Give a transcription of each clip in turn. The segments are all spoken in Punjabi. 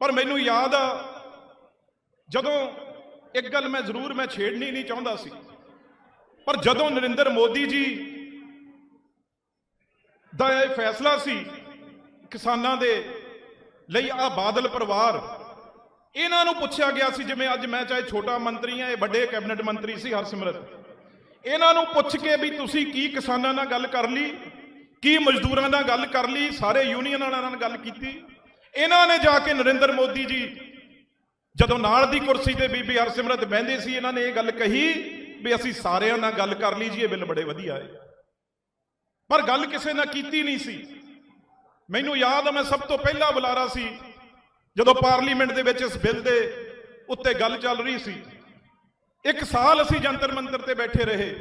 ਪਰ ਮੈਨੂੰ ਯਾਦ ਆ, ਜਦੋਂ ਇੱਕ ਗੱਲ ਮੈਂ ਜ਼ਰੂਰ ਮੈਂ ਛੇੜਨੀ ਨਹੀਂ ਚਾਹੁੰਦਾ ਸੀ। ਪਰ ਜਦੋਂ ਨਰਿੰਦਰ ਮੋਦੀ ਜੀ ਦਾ ਇਹ ਫੈਸਲਾ ਸੀ ਕਿਸਾਨਾਂ ਦੇ ਲਈ ਆ ਬਾਦਲ ਪਰਿਵਾਰ, ਇਹਨਾਂ ਨੂੰ ਪੁੱਛਿਆ ਗਿਆ ਸੀ, ਜਿਵੇਂ ਅੱਜ ਮੈਂ ਚਾਹੇ ਛੋਟਾ ਮੰਤਰੀ ਆ ਇਹ ਵੱਡੇ ਕੈਬਨਿਟ ਮੰਤਰੀ ਸੀ ਹਰਸਿਮਰਤ। ਇਹਨਾਂ ਨੂੰ ਪੁੱਛ ਕੇ ਵੀ ਤੁਸੀਂ ਕੀ ਕਿਸਾਨਾਂ ਨਾਲ ਗੱਲ ਕਰ ਲਈ, ਕੀ ਮਜ਼ਦੂਰਾਂ ਨਾਲ ਗੱਲ ਕਰ ਲਈ, ਸਾਰੇ ਯੂਨੀਅਨ ਵਾਲਿਆਂ ਨਾਲ ਗੱਲ ਕੀਤੀ ਇਹਨਾਂ ਨੇ ਜਾ ਕੇ ਨਰਿੰਦਰ ਮੋਦੀ ਜੀ, ਜਦੋਂ ਨਾਲ ਦੀ ਕੁਰਸੀ ਤੇ ਬੀਬੀ ਹਰਸਿਮਰਤ ਬਹਿੰਦੇ ਸੀ, ਇਹਨਾਂ ਨੇ ਇਹ ਗੱਲ ਕਹੀ ਵੀ ਅਸੀਂ ਸਾਰਿਆਂ ਨਾਲ ਗੱਲ ਕਰ ਲਈ ਜੀ, ਇਹ ਬਿੱਲ ਬੜੇ ਵਧੀਆ ਹੈ। ਪਰ ਗੱਲ ਕਿਸੇ ਨਾਲ ਕੀਤੀ ਨਹੀਂ ਸੀ। ਮੈਨੂੰ ਯਾਦ ਆ, ਮੈਂ ਸਭ ਤੋਂ ਪਹਿਲਾ ਬੁਲਾਰਾ ਸੀ, ਜਦੋਂ ਪਾਰਲੀਮੈਂਟ ਦੇ ਵਿੱਚ ਇਸ ਬਿੱਲ ਦੇ ਉੱਤੇ ਗੱਲ ਚੱਲ ਰਹੀ ਸੀ। ਇੱਕ ਸਾਲ ਅਸੀਂ ਜੰਤਰ ਮੰਤਰ ਤੇ ਬੈਠੇ ਰਹੇ,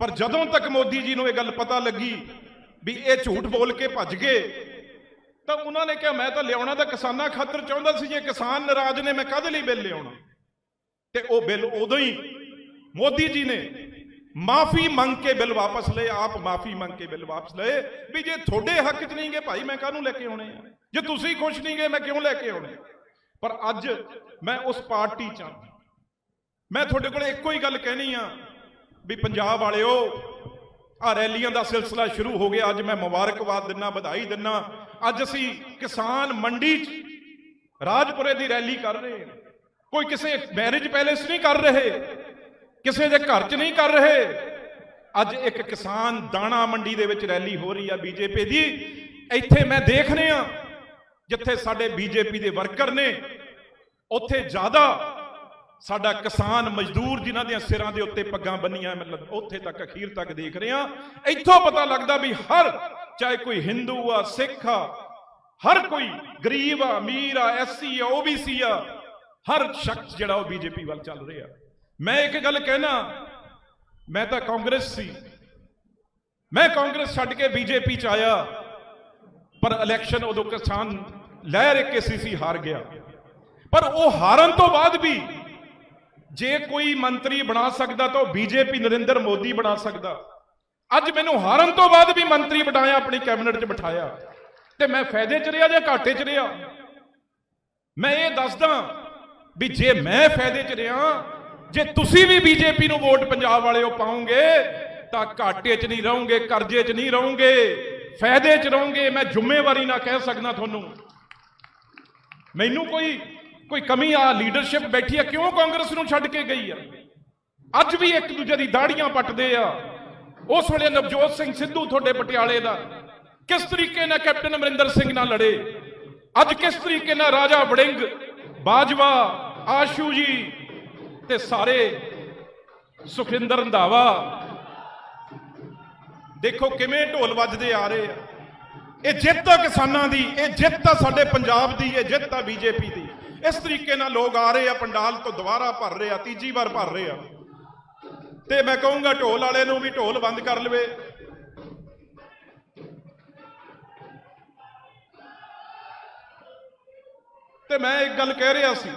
ਪਰ ਜਦੋਂ ਤੱਕ ਮੋਦੀ ਜੀ ਨੂੰ ਇਹ ਗੱਲ ਪਤਾ ਲੱਗੀ ਵੀ ਇਹ ਝੂਠ ਬੋਲ ਕੇ ਭੱਜ ਗਏ ਤਾਂ ਉਹਨਾਂ ਨੇ ਕਿਹਾ, ਮੈਂ ਤਾਂ ਲਿਆਉਣਾ ਤਾਂ ਕਿਸਾਨਾਂ ਖਾਤਰ ਚਾਹੁੰਦਾ ਸੀ, ਜੇ ਕਿਸਾਨ ਨਾਰਾਜ਼ ਨੇ, ਮੈਂ ਕਾਹਦੇ ਲਈ ਬਿੱਲ ਲਿਆਉਣਾ? ਤੇ ਉਹ ਬਿੱਲ ਉਦੋਂ ਹੀ ਮੋਦੀ ਜੀ ਨੇ ਮਾਫੀ ਮੰਗ ਕੇ ਬਿੱਲ ਵਾਪਸ ਲਏ, ਆਪ ਮਾਫੀ ਮੰਗ ਕੇ ਬਿੱਲ ਵਾਪਸ ਲਏ, ਵੀ ਜੇ ਤੁਹਾਡੇ ਹੱਕ 'ਚ ਨਹੀਂ ਗਏ, ਭਾਈ ਮੈਂ ਕਾਹਨੂੰ ਲੈ ਕੇ ਆਉਣੇ ਆ? ਜੇ ਤੁਸੀਂ ਖੁਸ਼ ਨਹੀਂ ਗਏ, ਮੈਂ ਕਿਉਂ ਲੈ ਕੇ ਆਉਣੇ? ਪਰ ਅੱਜ ਮੈਂ ਉਸ ਪਾਰਟੀ 'ਚ ਹਾਂ। ਮੈਂ ਤੁਹਾਡੇ ਕੋਲ ਇੱਕੋ ਹੀ ਗੱਲ ਕਹਿਣੀ ਆ, ਵੀ ਪੰਜਾਬ ਵਾਲਿਓ ਆ ਰੈਲੀਆਂ ਦਾ ਸਿਲਸਿਲਾ ਸ਼ੁਰੂ ਹੋ ਗਿਆ, ਅੱਜ ਮੈਂ ਮੁਬਾਰਕਬਾਦ ਦਿੰਨਾ, ਵਧਾਈ ਦਿੰਨਾ ਅੱਜ ਅਸੀਂ ਕਿਸਾਨ ਮੰਡੀ 'ਚ ਰਾਜਪੁਰੇ ਦੀ ਰੈਲੀ ਕਰ ਰਹੇ ਹਾਂ। ਕੋਈ ਕਿਸੇ ਮੈਰਿਜ ਪੈਲੇਸ ਨਹੀਂ ਕਰ ਰਹੇ, ਕਿਸੇ ਦੇ ਘਰ 'ਚ ਨਹੀਂ ਕਰ ਰਹੇ। ਅੱਜ ਇੱਕ ਕਿਸਾਨ ਦਾਣਾ ਮੰਡੀ ਦੇ ਵਿੱਚ ਰੈਲੀ ਹੋ ਰਹੀ ਆ ਬੀਜੇਪੀ ਦੀ। ਇੱਥੇ ਮੈਂ ਦੇਖ ਰਿਹਾ ਜਿੱਥੇ ਸਾਡੇ ਬੀਜੇਪੀ ਦੇ ਵਰਕਰ ਨੇ, ਉੱਥੇ ਜ਼ਿਆਦਾ ਸਾਡਾ ਕਿਸਾਨ ਮਜ਼ਦੂਰ ਜਿਨ੍ਹਾਂ ਦੀਆਂ ਸਿਰਾਂ ਦੇ ਉੱਤੇ ਪੱਗਾਂ ਬੰਨੀਆਂ, ਮਤਲਬ ਉੱਥੇ ਤੱਕ ਅਖੀਰ ਤੱਕ ਦੇਖ ਰਿਹਾ। ਇੱਥੋਂ ਪਤਾ ਲੱਗਦਾ ਵੀ ਹਰ ਚਾਹੇ ਕੋਈ ਹਿੰਦੂ ਆ ਸਿੱਖ ਆ, ਹਰ ਕੋਈ ਗਰੀਬ ਆ, ਅਮੀਰ ਆ ਐਸਸੀ ਆ ਓਬੀਸੀ ਆ, ਹਰ ਸ਼ਖਸ ਜਿਹੜਾ ਉਹ ਬੀਜੇਪੀ ਵੱਲ ਚੱਲ ਰਿਹਾ। ਮੈਂ ਇੱਕ ਗੱਲ ਕਹਿਣਾ, ਮੈਂ ਤਾਂ ਕਾਂਗਰਸ ਸੀ। ਮੈਂ ਕਾਂਗਰਸ ਛੱਡ ਕੇ ਬੀਜੇਪੀ ਚ ਆਇਆ, ਪਰ ਇਲੈਕਸ਼ਨ ਉਦੋਂ ਕਿਸਾਨ ਲਹਿਰ ਇੱਕ ਸੀ ਹਾਰ ਗਿਆ। ਪਰ ਉਹ ਹਾਰਨ ਤੋਂ ਬਾਅਦ ਵੀ ਜੇ ਕੋਈ ਮੰਤਰੀ ਬਣਾ ਸਕਦਾ ਤਾਂ ਉਹ ਬੀਜੇਪੀ ਨਰਿੰਦਰ ਮੋਦੀ ਬਣਾ ਸਕਦਾ। ਅੱਜ ਮੈਨੂੰ ਹਾਰਨ ਤੋਂ ਬਾਅਦ ਵੀ ਮੰਤਰੀ ਬਣਾਇਆ ਆਪਣੀ ਕੈਬਨਿਟ 'ਚ ਬਿਠਾਇਆ। ਤੇ ਮੈਂ ਫਾਇਦੇ 'ਚ ਰਿਹਾ ਜਾਂ ਘਾਟੇ 'ਚ ਰਿਹਾ? ਮੈਂ ਇਹ ਦੱਸਦਾ ਵੀ ਜੇ ਮੈਂ ਫਾਇਦੇ 'ਚ ਰਿਹਾ, ਜੇ ਤੁਸੀਂ ਵੀ ਬੀਜੇਪੀ ਨੂੰ ਵੋਟ ਪੰਜਾਬ ਵਾਲਿਓ ਪਾਉਂਗੇ, ਤਾਂ ਘਾਟੇ 'ਚ ਨਹੀਂ ਰਹੋਗੇ, ਕਰਜ਼ੇ 'ਚ ਨਹੀਂ ਰਹੋਗੇ, ਫਾਇਦੇ 'ਚ ਰਹੋਗੇ, ਮੈਂ ਜ਼ਿੰਮੇਵਾਰੀ ਨਾਲ ਕਹਿ ਸਕਦਾ ਤੁਹਾਨੂੰ। ਮੈਨੂੰ ਕੋਈ ਕੋਈ ਕਮੀ ਆ, ਲੀਡਰਸ਼ਿਪ ਬੈਠੀ ਆ, ਕਿਉਂ ਕਾਂਗਰਸ ਨੂੰ ਛੱਡ ਕੇ ਗਈ ਆ? ਅੱਜ ਵੀ ਇੱਕ ਦੂਜੇ ਦੀ ਦਾੜੀਆਂ ਪੱਟਦੇ ਆ। ਉਸ ਵੇਲੇ ਨਵਜੋਤ ਸਿੰਘ ਸਿੱਧੂ ਤੁਹਾਡੇ ਪਟਿਆਲੇ ਦਾ। ਕਿਸ ਤਰੀਕੇ ਨਾਲ ਕੈਪਟਨ ਅਮਰਿੰਦਰ ਸਿੰਘ ਨਾਲ ਲੜੇ? ਅੱਜ ਕਿਸ ਤਰੀਕੇ ਨਾਲ ਰਾਜਾ ਵੜਿੰਗ, ਬਾਜਵਾ, ਆਸ਼ੂ ਜੀ ਤੇ ਸਾਰੇ ਸੁਖਿੰਦਰ ਰੰਧਾਵਾ। ਦੇਖੋ ਕਿਵੇਂ ਢੋਲ ਵੱਜਦੇ ਆ ਰਹੇ ਆ। ਇਹ ਜਿੱਤ ਆ ਕਿਸਾਨਾਂ ਦੀ, ਇਹ ਜਿੱਤ ਆ ਸਾਡੇ ਪੰਜਾਬ ਦੀ, ਇਹ ਜਿੱਤ ਆ ਬੀਜੇਪੀ ਦੀ। ਇਸ ਤਰੀਕੇ ਨਾਲ ਲੋਕ ਆ ਰਹੇ ਆ, ਪੰਡਾਲ ਤੋਂ ਦੁਬਾਰਾ ਭਰ ਰਹੇ ਆ, ਤੀਜੀ ਵਾਰ ਭਰ ਰਹੇ ਆ। ਤੇ ਮੈਂ ਕਹੂੰਗਾ ਢੋਲ ਵਾਲੇ ਨੂੰ ਵੀ ਢੋਲ ਬੰਦ ਕਰ ਲਵੇ। ਤੇ ਮੈਂ ਇੱਕ ਗੱਲ ਕਹਿ ਰਿਹਾ ਸੀ।